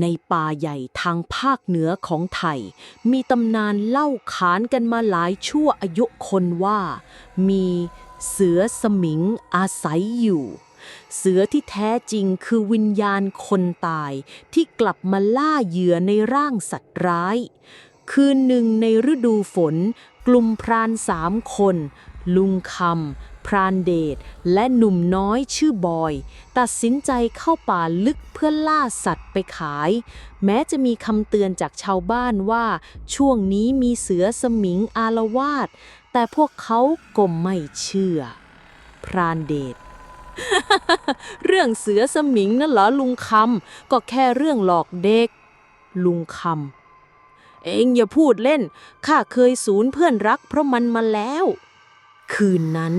ในป่าใหญ่ทางภาคเหนือของไทย มีตำนานเล่าขานกันมาหลายชั่วอายุคนว่า มีเสือสมิงอาศัยอยู่ เสือที่แท้จริงคือวิญญาณคนตายที่กลับมาล่าเหยื่อในร่างสัตว์ร้าย คืนหนึ่งในฤดูฝน กลุ่มพรานสามคน ลุงคำ พรานเดชและหนุ่มน้อยชื่อบอย ตัดสินใจเข้าป่าลึกเพื่อล่าสัตว์ไปขาย แม้จะมีคำเตือนจากชาวบ้านว่า ช่วงนี้มีเสือสมิงอารวาสแต่พวกเขาก็ไม่เชื่อ พรานเดชเรื่องเสือสมิงนั่นเหรอลุงคำก็แค่เรื่องหลอกเด็ก ลุงคำเองอย่าพูดเล่น ข้าเคยสูญเพื่อนรักเพราะมันมาแล้ว คืนนั้น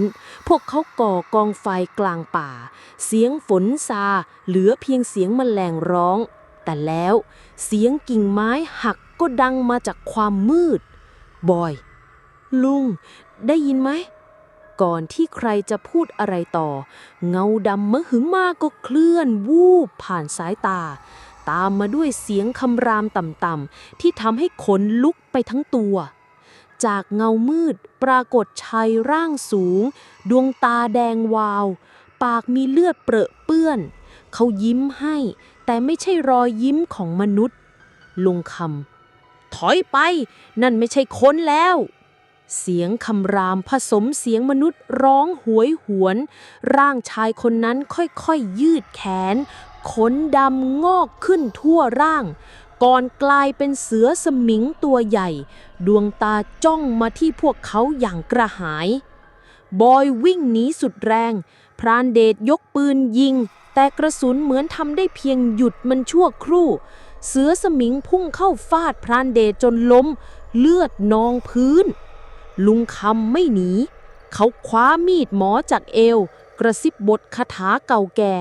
พวกเขาก่อกองไฟกลางป่า เสียงฝนซาเหลือเพียงเสียงแมลงร้อง แต่แล้วเสียงกิ่งไม้หักก็ดังมาจากความมืด บอย ลุง ได้ยินไหม ก่อนที่ใครจะพูดอะไรต่อ เงาดำมะหึมาก็เคลื่อนวูบผ่านสายตา ตามมาด้วยเสียงคำรามต่ำๆที่ทำให้ขนลุกไปทั้งตัว จากเงามืด ปรากฏชายร่างสูง ดวงตาแดงวาว ปากมีเลือดเปรอะเปื้อน เขายิ้มให้ แต่ไม่ใช่รอยยิ้มของมนุษย์ ลุงคำถอยไป นั่นไม่ใช่คนแล้วเสียงคำรามผสมเสียงมนุษย์ร้องหวยหวน ร่างชายคนนั้นค่อยๆยืดแขน ขนดำงอกขึ้นทั่วร่าง ก่อนกลายเป็นเสือสมิงตัวใหญ่ ดวงตาจ้องมาที่พวกเขาอย่างกระหาย บอยวิ่งหนีสุดแรง พรานเดชยกปืนยิง แต่กระสุนเหมือนทำได้เพียงหยุดมันชั่วครู่ เสือสมิงพุ่งเข้าฟาดพรานเดชจนล้ม เลือดนองพื้น ลุงคำไม่หนี เขาคว้ามีดหมอจากเอว กระซิบบทคาถาเก่าแก่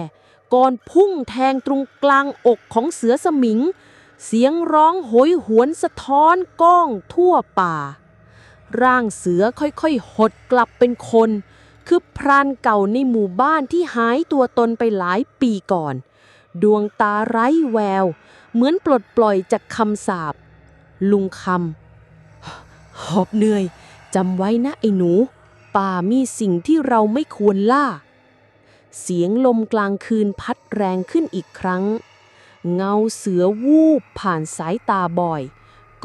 ก่อนพุ่งแทงตรงกลางอกของเสือสมิง เสียงร้องโหยหวนสะท้อนก้องทั่วป่า ร่างเสือค่อยๆ หดกลับเป็นคน คือพรานเก่าในหมู่บ้านที่หายตัวตนไปหลายปีก่อน ดวงตาไร้แวว เหมือนปลดปล่อยจากคำสาปลุงคำหอบเหนื่อยจำไว้นะไอ้หนู ป่ามีสิ่งที่เราไม่ควรล่า เสียงลมกลางคืนพัดแรงขึ้นอีกครั้ง เงาเสือวูบผ่านสายตาบ่อย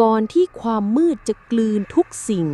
ก่อนที่ความมืดจะกลืนทุกสิ่ง